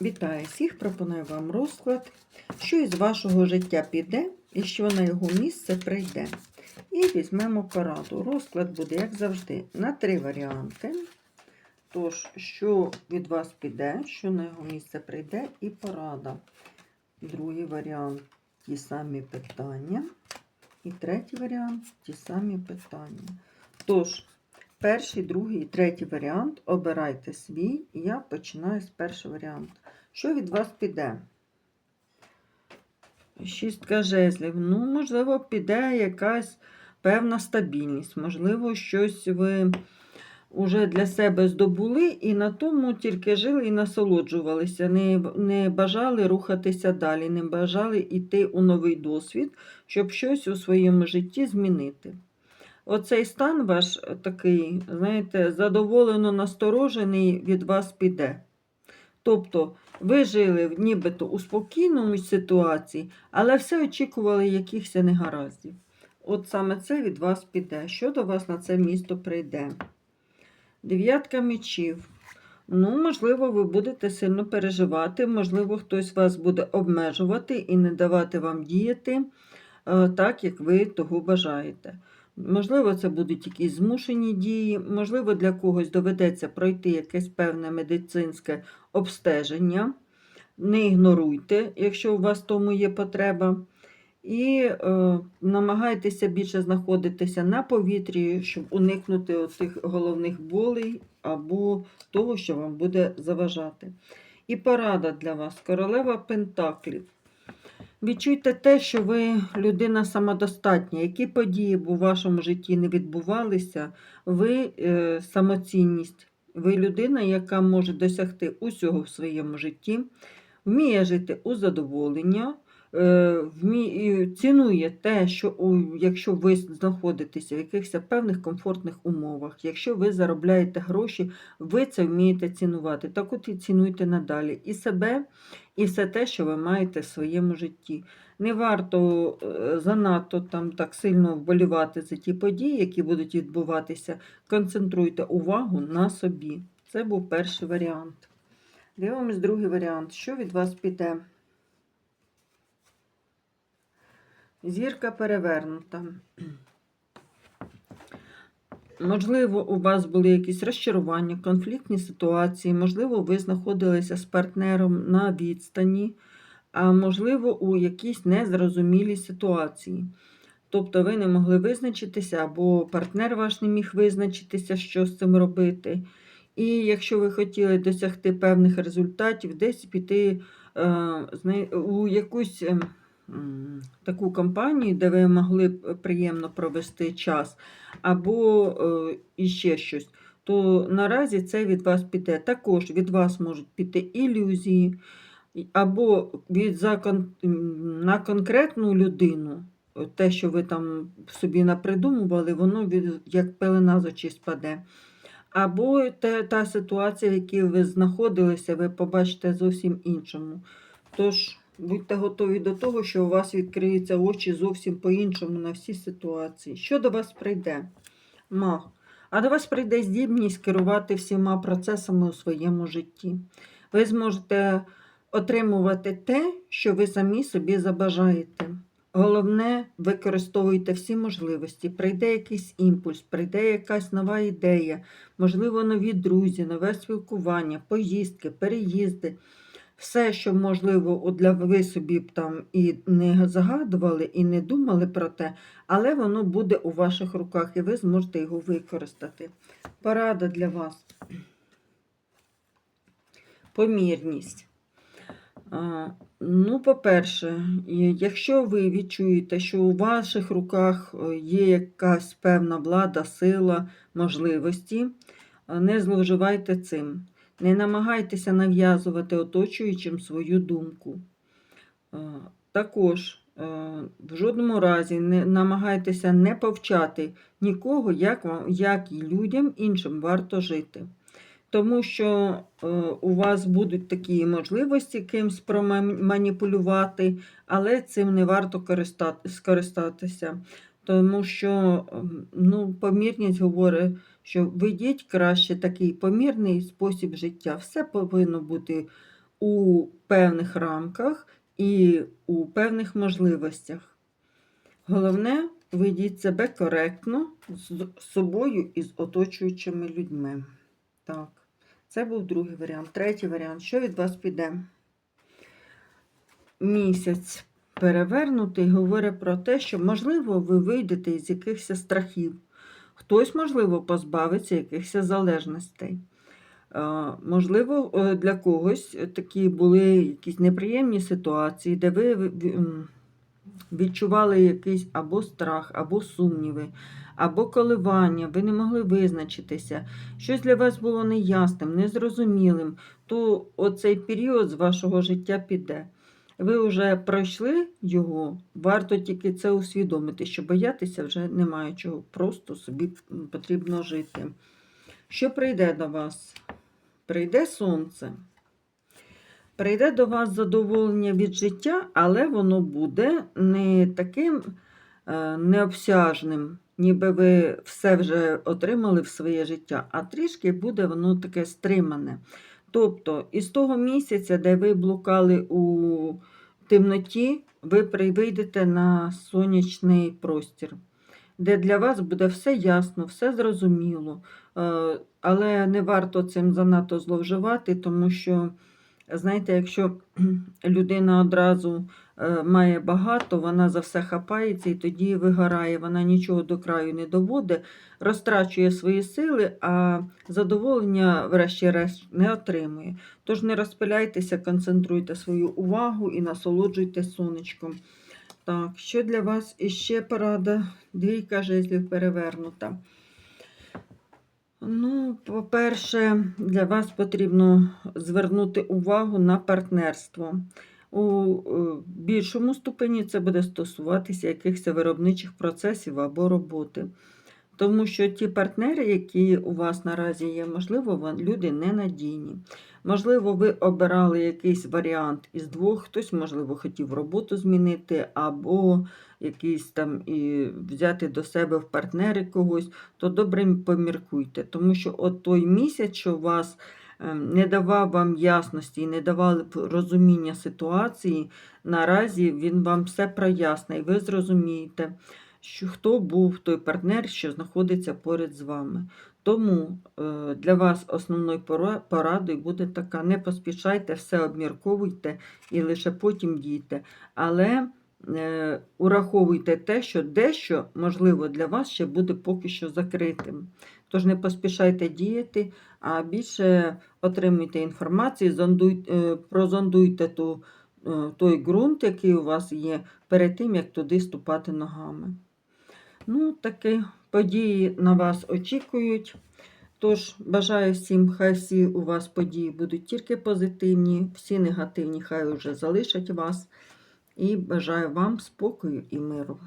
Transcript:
Вітаю всіх! Пропоную вам розклад, що із вашого життя піде і що на його місце прийде. І візьмемо пораду. Розклад буде, як завжди, на три варіанти. Тож, що від вас піде, що на його місце прийде, і порада. Другий варіант ті самі питання. І третій варіант ті самі питання. Тож, перший, другий і третій варіант обирайте свій, я починаю з першого варіанту. Що від вас піде? Шістка жезлів. Ну, можливо, піде якась певна стабільність. Можливо, щось ви вже для себе здобули і на тому тільки жили і насолоджувалися. Не, не бажали рухатися далі, не бажали йти у новий досвід, щоб щось у своєму житті змінити. Оцей стан ваш такий, знаєте, задоволено насторожений від вас піде. Тобто ви жили нібито у спокійному ситуації, але все очікували якихось негараздів. От саме це від вас піде. Що до вас на це місто прийде? Дев'ятка мечів. Ну, можливо, ви будете сильно переживати, можливо, хтось вас буде обмежувати і не давати вам діяти е, так, як ви того бажаєте. Можливо, це будуть якісь змушені дії, можливо, для когось доведеться пройти якесь певне медицинське обстеження. Не ігноруйте, якщо у вас тому є потреба. І е, намагайтеся більше знаходитися на повітрі, щоб уникнути цих головних болей або того, що вам буде заважати. І порада для вас королева Пентаклів. Відчуйте те, що ви людина самодостатня. Які події б у вашому житті не відбувалися, ви е, самоцінність. Ви людина, яка може досягти усього в своєму житті, вміє жити у задоволення, е, вмі- і цінує те, що у, якщо ви знаходитеся в якихось певних комфортних умовах, якщо ви заробляєте гроші, ви це вмієте цінувати. Так от і цінуйте надалі і себе, і все те, що ви маєте в своєму житті. Не варто е, занадто там так сильно вболівати за ті події, які будуть відбуватися. Концентруйте увагу на собі. Це був перший варіант. Дивимось другий варіант. Що від вас піде? Зірка перевернута. Можливо, у вас були якісь розчарування, конфліктні ситуації, можливо, ви знаходилися з партнером на відстані, а можливо, у якійсь незрозумілій ситуації. Тобто ви не могли визначитися, або партнер ваш не міг визначитися, що з цим робити. І якщо ви хотіли досягти певних результатів, десь піти е, у якусь ем, таку компанію, де ви могли б приємно провести час, або е, іще щось, то наразі це від вас піде. Також від вас можуть піти ілюзії, або від, за, на конкретну людину. е, Те, що ви там собі напридумували, воно як пелена з очі спаде. Або те, та ситуація, в якій ви знаходилися, ви побачите зовсім іншому. Тож будьте готові до того, що у вас відкриються очі зовсім по-іншому на всі ситуації. Що до вас прийде? Маг. А до вас прийде здібність керувати всіма процесами у своєму житті. Ви зможете отримувати те, що ви самі собі забажаєте. Головне, використовуйте всі можливості. Прийде якийсь імпульс, прийде якась нова ідея, можливо, нові друзі, нове спілкування, поїздки, переїзди. Все, що можливо, для ви собі б там і не загадували, і не думали про те, але воно буде у ваших руках, і ви зможете його використати. Порада для вас. Помірність. Ну, по-перше, якщо ви відчуєте, що у ваших руках е, є якась певна влада, сила, можливості, е, не зловживайте цим. Не намагайтеся нав'язувати оточуючим свою думку. Е, Також е, в жодному разі не намагайтеся не повчати нікого, як, вам, як і людям іншим варто жити. Тому що е, у вас будуть такі можливості кимсь проманіпулювати, але цим не варто скористатися. Тому що ем, ну, помірність говорить, що ведіть краще такий помірний спосіб життя. Все повинно бути у певних рамках і у певних можливостях. Головне, ведіть себе коректно з собою і з оточуючими людьми. Так, це був другий варіант. Третій варіант. Що від вас піде? Місяць перевернутий говорить про те, що, можливо, ви вийдете із якихось страхів. Хтось, можливо, позбавиться якихось залежностей. Е, Можливо, е, для когось такі були якісь неприємні ситуації, де ви відчували якийсь або страх, або сумніви, або коливання, ви не могли визначитися, щось для вас було неясним, незрозумілим, то оцей період з вашого життя піде. Ви вже пройшли його, варто тільки це усвідомити, що боятися вже немає чого, просто собі потрібно жити. Що прийде до вас? Прийде сонце. Прийде до вас задоволення від життя, але воно буде не таким е, необсяжним, ніби ви все вже отримали в своє життя, а трішки буде воно таке стримане. Тобто, із того місяця, де ви блукали у темноті, ви прийдете на сонячний простір, де для вас буде все ясно, все зрозуміло. Е, Але не варто цим занадто зловживати, тому що, знаєте, якщо людина одразу е, має багато, вона за все хапається і тоді вигорає, вона нічого до краю не доводить, розтрачує свої сили, а задоволення, врешті-решт, не отримує. Тож не розпиляйтеся, концентруйте свою увагу і насолоджуйтесь сонечком. Так, що для вас іще порада? Двійка жезлів перевернута. Ну, по-перше, для вас потрібно звернути увагу на партнерство. У е, більшому ступені це буде стосуватися якихось виробничих процесів або роботи. Тому що ті партнери, які у вас наразі є, можливо, люди ненадійні. Можливо, ви обирали якийсь варіант із двох, хтось, можливо, хотів роботу змінити, або якийсь там і взяти до себе в партнери когось, то добре поміркуйте. Тому що от той місяць, що вас ем, не давав вам ясності і не давав розуміння ситуації, наразі він вам все прояснить, і ви зрозумієте, що хто був той партнер, що знаходиться поряд з вами. Тому е, для вас основною порадою буде така: не поспішайте, все обмірковуйте і лише потім дійте. Але е, ураховуйте те, що дещо, можливо, для вас ще буде поки що закритим. Тож не поспішайте діяти, а більше отримуйте інформацію, е, прозондуйте ту, той ґрунт, який у вас є, перед тим, як туди ступати ногами. Ну, такі події на вас очікують. Тож, бажаю всім, хай всі у вас події будуть тільки позитивні, всі негативні хай вже залишать вас. І бажаю вам спокою і миру.